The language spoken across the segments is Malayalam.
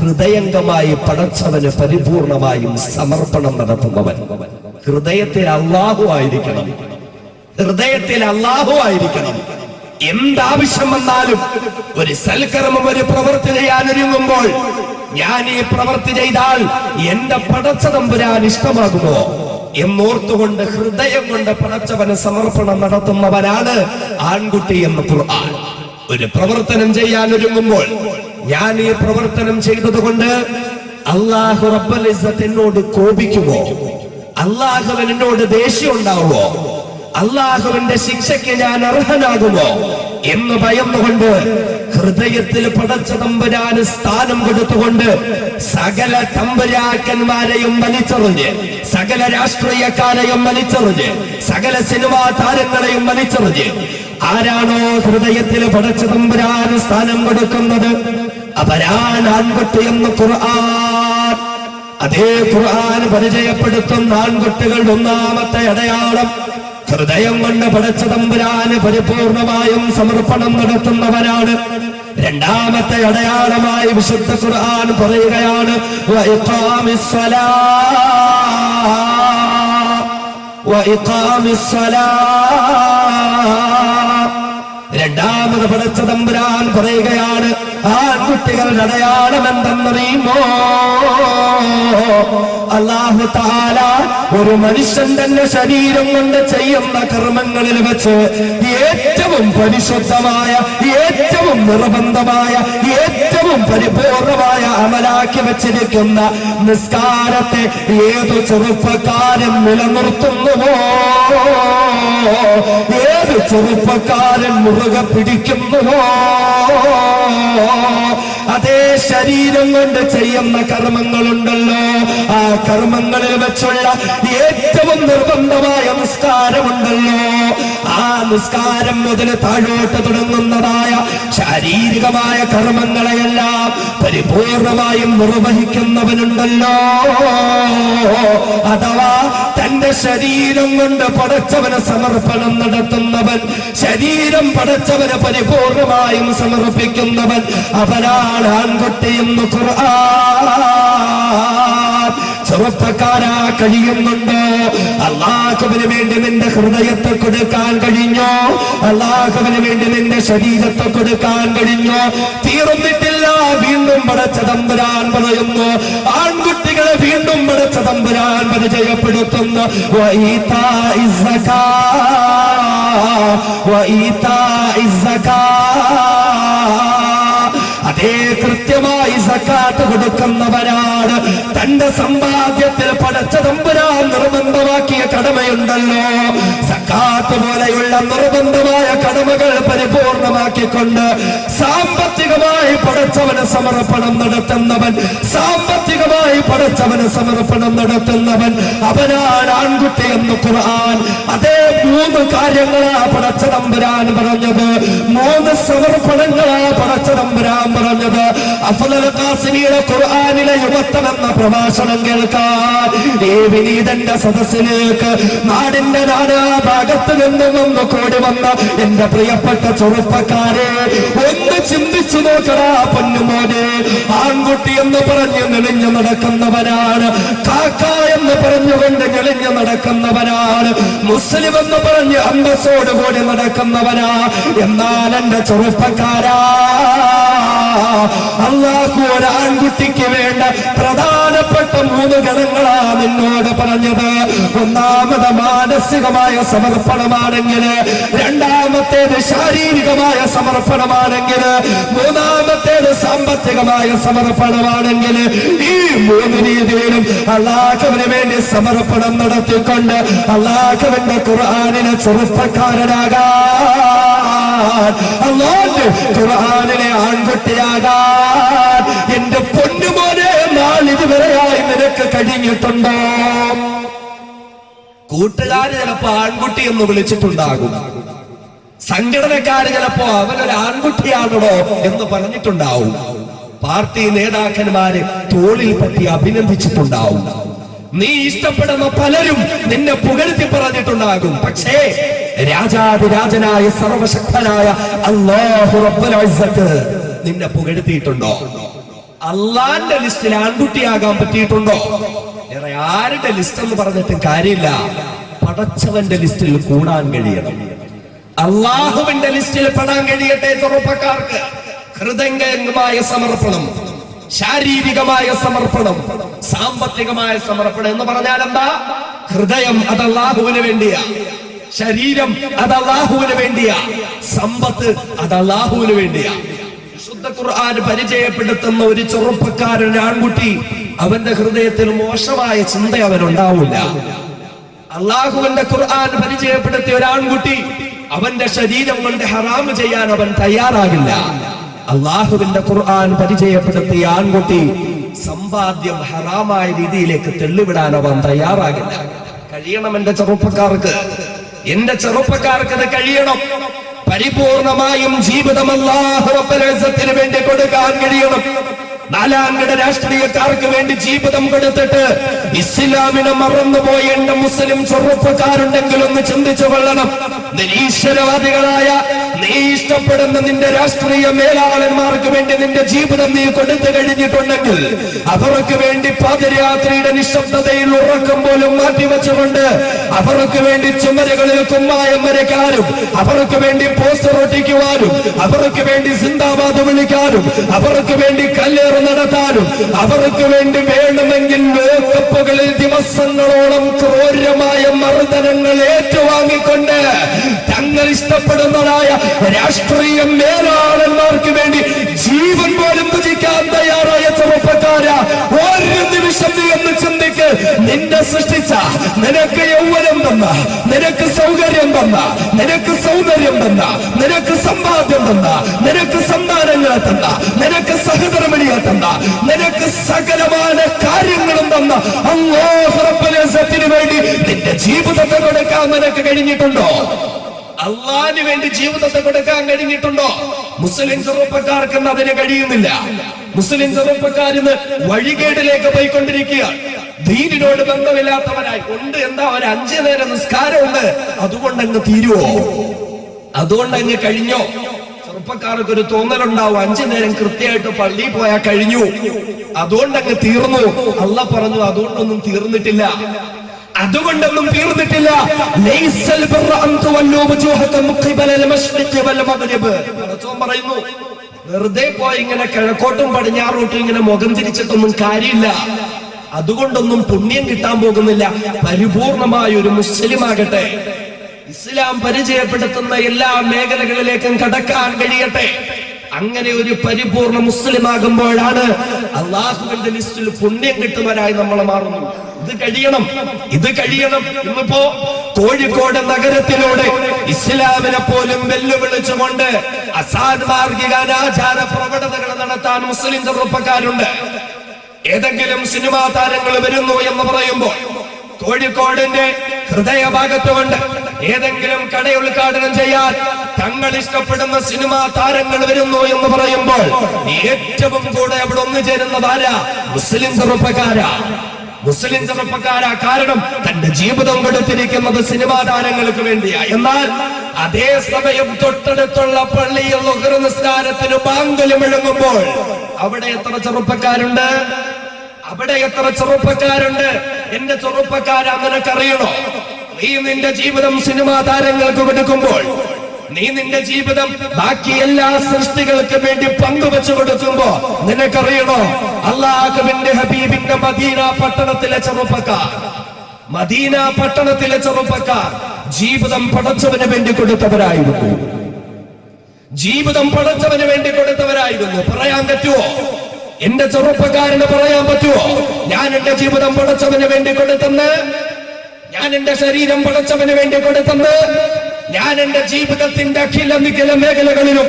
ഹൃദയംഗമായി പടച്ചവന് പരിപൂർണമായും സമർപ്പണം നടത്തുന്നവൻ. ഹൃദയത്തിൽ അള്ളാഹു ആയിരിക്കണം. ഹൃദയത്തിൽ അള്ളാഹു ആയിരിക്കണം. എന്താവശ്യം വന്നാലും ഒരു സൽക്കർമ്മം ഒരു പ്രവൃത്തി ചെയ്യാനൊരുങ്ങുമ്പോൾ ഞാൻ ഈ പ്രവൃത്തി ചെയ്താൽ എന്റെ പടച്ച തമ്പുരാൻ ഇഷ്ടമാകുമോ? എന്നോർത്തുകൊണ്ട് ഹൃദയം കൊണ്ട് പടച്ചവന് സമർപ്പണം നടത്തുന്നവനാണ് ആൺകുട്ടി എന്ന് ഖുർആൻ. ഒരു പ്രവർത്തനം ചെയ്യാൻ ഒരുങ്ങുമ്പോൾ ഞാൻ ഈ പ്രവർത്തനം ചെയ്തതുകൊണ്ട് അള്ളാഹു റബ്ബൽ എന്നോട് കോപിക്കുമോ? അള്ളാഹുവൻ എന്നോട് ദേഷ്യം ഉണ്ടാവുമോ? അള്ളാഹുവിന്റെ ശിക്ഷയ്ക്ക് ഞാൻ അർഹനാകുമോ? എന്ന് ഭയന്നുകൊണ്ട് ഹൃദയത്തിൽ പടച്ച തമ്പുരാന് സ്ഥാനം കൊടുത്തുകൊണ്ട് സകല തമ്പുരാക്കന്മാരെയും വലിച്ചെറിഞ്ഞ് സകല രാഷ്ട്രീയക്കാരെയും വലിച്ചെറിഞ്ഞ് സകല സിനിമാ താരങ്ങളെയും വലിച്ചെറിഞ്ഞ് ആരാണോ ഹൃദയത്തിൽ പടച്ച തമ്പുരാന് സ്ഥാനം കൊടുക്കുന്നത്? ആൺകുട്ടി എന്ന് ഖുർആൻ. അതേ ഖുർആൻ പരിചയപ്പെടുത്തുന്ന ആൺകുട്ടികളുടെ ഒന്നാമത്തെ അടയാളം. ഹൃദയം കൊണ്ട് പടച്ച തമ്പുരാന് പരിപൂർണമായും സമർപ്പണം നടത്തുന്നവനാണ്. രണ്ടാമത്തെ അടയാളമായി വിശുദ്ധ ഖുർആൻ പറയുകയാണ് രണ്ടാമത് പടച്ച തമ്പുരാൻ പറയുകയാണ് ആൺകുട്ടികളുടെ അടയാളം എന്തെന്നറിയുമോ അള്ളാഹു താല ഒരു മനുഷ്യൻ തന്റെ ശരീരം കൊണ്ട് ചെയ്യുന്ന കർമ്മങ്ങളിൽ വെച്ച് ഏറ്റവും പരിശുദ്ധമായ ഏറ്റവും നിർബന്ധമായ ഏറ്റവും പരിപൂർണമായ അമലാക്കി വെച്ചിരിക്കുന്ന നിസ്കാരത്തെ ഏതു ചെറുപ്പക്കാരൻ നിലനിർത്തുന്നുവോ? ഏത് ചെറുപ്പക്കാരൻ മുറുകെ പിടിക്കുന്നുവോ? അതേ ശരീരം കൊണ്ട് ചെയ്യുന്ന കർമ്മങ്ങളുണ്ടല്ലോ. ആ കർമ്മങ്ങളിൽ വെച്ചുള്ള ഏറ്റവും നിർബന്ധമായ നിസ്കാരമുണ്ടല്ലോ. ആ നിസ്കാരം മുതൽ താഴോട്ട് തുടങ്ങുന്നതായ ശാരീരികമായ കർമ്മങ്ങളെയെല്ലാം പരിപൂർണമായും നിർവഹിക്കുന്നവനുണ്ടല്ലോ. അഥവാ തന്റെ ശരീരം കൊണ്ട് പടച്ചവന് സമർപ്പണം ശരീരം പടച്ചവരെ പരിപൂർണമായും സമർപ്പിക്കുന്നവൻ അവനാണ് ആൺകുട്ടി എന്ന് ഖുർആൻ. ചെറുപ്പക്കാരാ കഴിയുന്നുണ്ടോ? അള്ളാഹുവിന് വേണ്ടി നിന്റെ ഹൃദയത്തെ കൊടുക്കാൻ കഴിഞ്ഞോ? അള്ളാഹുവിന് വേണ്ടി നിന്റെ ശരീരത്തെ കൊടുക്കാൻ കഴിഞ്ഞോ? തീർന്നിട്ടില്ല വീണ്ടും പടച്ച തമ്പുരാൻ പറയുന്നു. ആൺകുട്ടികളെ വീണ്ടും പടച്ച തമ്പുരാൻ പരിചയപ്പെടുത്തുന്നു. സക്കാ. അതേ കൃത്യമായി സക്കാത്ത് കൊടുക്കുന്നവരാണ്. തന്റെ സമ്പാദ്യത്തിൽ പടച്ച തമ്പുരാൻ നിർബന്ധമാക്കിയ കടമയുണ്ടല്ലോ. സക്കാത്ത് പോലെയുള്ള നിർബന്ധമായ കടമകൾ പരിപൂർണമാക്കിക്കൊണ്ട് സാമ്പത്തികമായി പടച്ചവന് സമർപ്പണം നടത്തുന്നവൻ സാമ്പത്തികമായി പടച്ചവന് സമർപ്പണം നടത്തുന്നവൻ അവനാണ് ആൺകുട്ടി എന്ന് ഖുർആൻ. അതേ മൂന്ന് കാര്യങ്ങളാ പടച്ച നമ്പരാൻ പറഞ്ഞത്. മൂന്ന് സമർപ്പണങ്ങളാ പടച്ച നമ്പരാൻ പറഞ്ഞത്. അഫ്ളൽ കാസിനിയുടെ ഖുർആനിലെ യുവത്വം എന്ന പ്രഭാഷണം കേൾക്കാൻ ഈ വിനീതന്റെ സദസ്സിലേക്ക് നാടിന്റെ നാനാ ഭാഗത്ത് നിന്നും ഒന്ന് കൂടി വന്ന എന്റെ പ്രിയപ്പെട്ട ചെറുപ്പക്കാരെ ഒന്ന് ചിന്തിച്ചു നോക്കടാ പൊന്നുമോനെ. ആൺകുട്ടി എന്ന് പറഞ്ഞ് നെളിഞ്ഞു നടക്കുന്നവനാണ്. കാക്ക എന്ന് പറഞ്ഞുകൊണ്ട് ഞെളിഞ്ഞു നടക്കുന്നവനാണ്. മുസ്ലിം എന്ന് പറഞ്ഞ് അന്തസ്സോടുകൂടി നടക്കുന്നവനാ. എന്നാൽ എന്റെ ചെറുപ്പക്കാരാ. അള്ളാഹു ഒരാൺകുട്ടിക്ക് വേണ്ട പ്രധാനപ്പെട്ട മൂന്ന് ഗണങ്ങളാ നിന്നോട് പറഞ്ഞത്. ഒന്നാമത് മാനസികമായ സമർപ്പണമാണെങ്കിൽ രണ്ടാമത്തേത് ശാരീരികമായ സമർപ്പണമാണെങ്കിൽ മൂന്നാമത്തേത് സാമ്പത്തികമായ സമർപ്പണമാണെങ്കിൽ ഈ മൂന്ന് രീതിയിലും അള്ളാഹുവിന് വേണ്ടി സമർപ്പണം നടത്തിക്കൊണ്ട് അള്ളാഹുവിന്റെ ഖുർആാനിനെ ചെറുപ്പക്കാരനാകാൻ അള്ളാഹ് ഖുർആാനിലെ ആൺകുട്ടിയാകാൻ എന്റെ പൊന്നുമോനെ നാളിതുവരെയായി നിനക്ക് കഴിഞ്ഞിട്ടുണ്ടോ? കൂട്ടുകാര് ചിലപ്പോ ആൺകുട്ടി എന്ന് വിളിച്ചിട്ടുണ്ടാകും. സംഘടനക്കാര് ചിലപ്പോ അവനൊരു ആൺകുട്ടിയാണോ എന്ന് പറഞ്ഞിട്ടുണ്ടാവും. പാർട്ടി നേതാക്കന്മാര് തോളിൽ പറ്റി അഭിനന്ദിച്ചിട്ടുണ്ടാവും. നീ ഇഷ്ടപ്പെടുന്ന പലരും നിന്നെ പുകഴ്ത്തി പറഞ്ഞിട്ടുണ്ടാകും. പക്ഷേ രാജാതിരാജനായ സർവശക്തനായ അല്ലാഹു റബ്ബുൽ ഇസ്സത്ത് നിന്നെ പുകഴ്ത്തിയിട്ടുണ്ടോ? അള്ളാന്റെ ലിസ്റ്റിൽ ആൺകുട്ടിയാകാൻ പറ്റിയിട്ടുണ്ടോ? വേറെ ആരുടെ ലിസ്റ്റ് എന്ന് പറഞ്ഞിട്ട് കാര്യമില്ല. പടച്ചവന്റെ ലിസ്റ്റിൽ കൂടാൻ കഴിയണം. അള്ളാഹുവിന്റെ ലിസ്റ്റിൽ പെടാൻ കഴിയട്ടെ ചെറുപ്പക്കാർക്ക്. ഹൃദയംഗമായ സമർപ്പണം ശാരീരികമായ സമർപ്പണം സാമ്പത്തികമായ സമർപ്പണം എന്ന് പറഞ്ഞാൽ എന്താ? ഹൃദയം അത് അള്ളാഹുവിന് വേണ്ടിയാ. ശരീരം അത് അള്ളാഹുവിന് വേണ്ടിയാ. സമ്പത്ത് അത് അള്ളാഹുവിന് വേണ്ടിയാ. വിശുദ്ധ ഖുർആൻ പരിചയപ്പെടുത്തുന്ന ഒരു ചെറുപ്പക്കാരൻ ആൺകുട്ടി അവന്റെ ഹൃദയത്തിൽ മോശമായ ചിന്ത അവനുണ്ടാവില്ല. അള്ളാഹുവിന്റെ ഖുർആൻ പരിചയപ്പെടുത്തിയ ഒരു ആൺകുട്ടി അവന്റെ ശരീരം കൊണ്ട് ഹറാമ് ചെയ്യാൻ അവൻ തയ്യാറാകില്ല. അള്ളാഹുവിന്റെ ഖുർആൻ പരിചയപ്പെടുത്തിയ ആൺകുട്ടി സമ്പാദ്യം ഹറാമായ രീതിയിലേക്ക് തെള്ളിവിടാൻ അവൻ തയ്യാറാകില്ല. കഴിയണം എന്റെ ചെറുപ്പക്കാർക്ക്. എന്റെ ചെറുപ്പക്കാർക്ക് അത് കഴിയണം. പരിപൂർണമായും ജീവിതം ഇസ്സത്തിന് വേണ്ടി കൊടുക്കാൻ കഴിയണം. നാലാംകിട രാഷ്ട്രീയക്കാർക്ക് വേണ്ടി ജീവിതം കൊടുത്തിട്ട് ഇസ്ലാമിനെ മറന്നുപോയി എന്റെ മുസ്ലിം ചെറുപ്പക്കാരുണ്ടെങ്കിൽ ഒന്ന് ചിന്തിച്ചു കൊള്ളണം. നിരീശ്വരവാദികളായ നീ ഇഷ്ടപ്പെടുന്ന നിന്റെ രാഷ്ട്രീയ മേലാളന്മാർക്ക് വേണ്ടി നിന്റെ ജീവിതം നീ കൊടുത്തു കഴിഞ്ഞിട്ടുണ്ടെങ്കിൽ അവർക്ക് വേണ്ടി പാതിരാത്രിയുടെ നിശബ്ദതയിൽ ഉറക്കം പോലും മാറ്റിവെച്ചുകൊണ്ട് അവർക്ക് വേണ്ടി ചുമരുകളിൽ കുമ്മായം വരയ്ക്കാനും അവർക്ക് വേണ്ടി പോസ്റ്റർ ഒട്ടിക്കുവാനും അവർക്ക് വേണ്ടി സിന്ദാബാദ് വിളിക്കാനും അവർക്ക് വേണ്ടി കല്ലേറ് നടത്താനും അവർക്ക് വേണ്ടി വേണമെങ്കിൽ ലോകകപ്പുകളിൽ ഇഷ്ടപ്പെടുന്നതായ രാഷ്ട്രീയ മേലാളന്മാർക്ക് വേണ്ടി ജീവൻ പോലും ഭജിക്കാൻ തയ്യാറായ ചെറുപ്പക്കാര ഒരു നിമിഷം നീ ഒന്ന് ചിന്തിക്ക്. നിന്നെ സൃഷ്ടിച്ച നിനക്ക് യൗവനം തന്ന നിനക്ക് സൗകര്യം തന്ന നിനക്ക് സൗന്ദര്യം തന്ന നിനക്ക് സമ്പാദ്യം തന്ന നിനക്ക് സന്താനങ്ങളെ തന്ന നിനക്ക് സഹധർമ്മിണിയെ തന്ന നിനക്ക് സകലമായ കാര്യങ്ങളും തന്ന അങ്ങോ അള്ളാഹുറപ്പനത്തിന് വേണ്ടി നിന്റെ ജീവിതത്തെ കൊടുക്കാൻ നിനക്ക് കഴിഞ്ഞിട്ടുണ്ടോ? അള്ളാഹിന് വേണ്ടി ജീവിതത്തെ കൊടുക്കാൻ കഴിഞ്ഞിട്ടുണ്ടോ? മുസ്ലിം ചെറുപ്പക്കാർക്ക് അതിന് കഴിയുന്നില്ല. മുസ്ലിം ചെറുപ്പക്കാരിന്ന് വഴികേടിലേക്ക് പോയിക്കൊണ്ടിരിക്കുക. ദീനിനോട് ബന്ധമില്ലാത്തവരായി. ഉണ്ട് എന്താ ഒരു അഞ്ചു നേരം നിസ്കാരമുണ്ട്. അതുകൊണ്ട് അങ്ങ് തീരുവോ? അതുകൊണ്ട് അങ്ങ് കഴിഞ്ഞോ? ചെറുപ്പക്കാർക്ക് ഒരു തോന്നലുണ്ടാവും. അഞ്ചു നേരം കൃത്യമായിട്ട് പള്ളി പോയാൽ കഴിഞ്ഞു. അതുകൊണ്ട് അങ്ങ് തീർന്നു. അല്ല പറഞ്ഞു അതുകൊണ്ടൊന്നും തീർന്നിട്ടില്ല. അതുകൊണ്ടൊന്നും തീർന്നിട്ടില്ല. പറയുന്നു വെറുതെ പോയി ഇങ്ങനെ കിഴക്കോട്ടും പടിഞ്ഞാറോട്ടും ഇങ്ങനെ മുഖം തിരിച്ചിട്ടൊന്നും കാര്യമില്ല. അതുകൊണ്ടൊന്നും പുണ്യം കിട്ടാൻ പോകുന്നില്ല. പരിപൂർണമായ ഒരു മുസ്ലിം ആകട്ടെ ഇസ്ലാം പരിചയപ്പെടുത്തുന്ന എല്ലാ മേഖലകളിലേക്കും കടക്കാൻ കഴിയട്ടെ. അങ്ങനെ ഒരു പരിപൂർണ മുസ്ലിം ആകുമ്പോഴാണ് അള്ളാഹുവിന്റെ ലിസ്റ്റിൽ പുണ്യം കിട്ടുന്നവരായി നമ്മൾ മാറുന്നു ഇത് കഴിയണം. ഇത് കഴിയണം. ഇന്നിപ്പോ കോഴിക്കോട് നഗരത്തിലൂടെ ഇസ്ലാമിനെ പോലും വെല്ലുവിളിച്ചുകൊണ്ട് അസാൻമാർഗിക അനാചാര പ്രവണതകൾ നടത്താൻ മുസ്ലിം ചെറുപ്പക്കാരുണ്ട്. ഏതെങ്കിലും സിനിമാ താരങ്ങൾ വരുന്നു എന്ന് പറയുമ്പോൾ കോഴിക്കോടിന്റെ ഹൃദയഭാഗത്തുകൊണ്ട് ഏതെങ്കിലും കട ഉദ്ഘാടനം ചെയ്യാൻ തങ്ങൾ ഇഷ്ടപ്പെടുന്ന സിനിമാ താരങ്ങൾ വരുന്നു എന്ന് പറയുമ്പോൾ ഏറ്റവും കൂടെ അവിടെ ഒന്നുചേരുന്നത് ആരാ? മുസ്ലിം ചെറുപ്പക്കാരാ. മുസ്ലിം ചെറുപ്പക്കാരാ. കാരണം തന്റെ ജീവിതം കൊടുത്തിരിക്കുന്നത് സിനിമാ താരങ്ങൾക്ക് വേണ്ടിയാ. എന്നാൽ അതേ സമയം തൊട്ടടുത്തുള്ള പള്ളിയിൽ ലുഹർ നിസ്കാരത്തിന് ബാങ്കലും മുഴങ്ങുമ്പോൾ അവിടെ എത്ര ചെറുപ്പക്കാരുണ്ട്? അവിടെ എത്ര ചെറുപ്പക്കാരുണ്ട്? എന്റെ ചെറുപ്പക്കാരാ നിനക്കറിയണോ? നീ നിന്റെ ജീവിതം സിനിമാ താരങ്ങൾക്ക് കൊടുക്കുമ്പോൾ നീ നിന്റെ ജീവിതം ബാക്കി എല്ലാ സൃഷ്ടികൾക്ക് വേണ്ടി പങ്കുവെച്ചു കൊടുക്കുമ്പോ നിനക്കറിയണോ? അള്ളാഹുവിന്റെ ഹബീബിന്റെ മദീന പട്ടണത്തിലെ ചെറുപ്പക്കാർ മദീന പട്ടണത്തിലെ ചെറുപ്പക്കാർ ജീവിതം പടച്ചവന് വേണ്ടി കൊടുത്തവരായിരുന്നു. ജീവിതം പടച്ചവന് വേണ്ടി കൊടുത്തവരായിരുന്നു. പറയാൻ പറ്റുമോ എന്റെ ചെറുപ്പക്കാരന് പറയാൻ പറ്റുമോ ഞാൻ എന്റെ ജീവിതം പടച്ചവന് വേണ്ടി കൊടുത്തെന്ന്? ഞാൻ എന്റെ ശരീരം പടച്ചവന് വേണ്ടി കൊടുത്തെന്ന്? ഞാൻ എന്റെ ജീവിതത്തിന്റെ അഖില നിഖില മേഖലകളിലും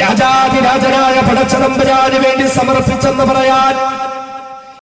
രാജാതിരാജനായ പടച്ചതമ്പരാന് വേണ്ടി സമർപ്പിച്ചെന്ന് പറയാൻ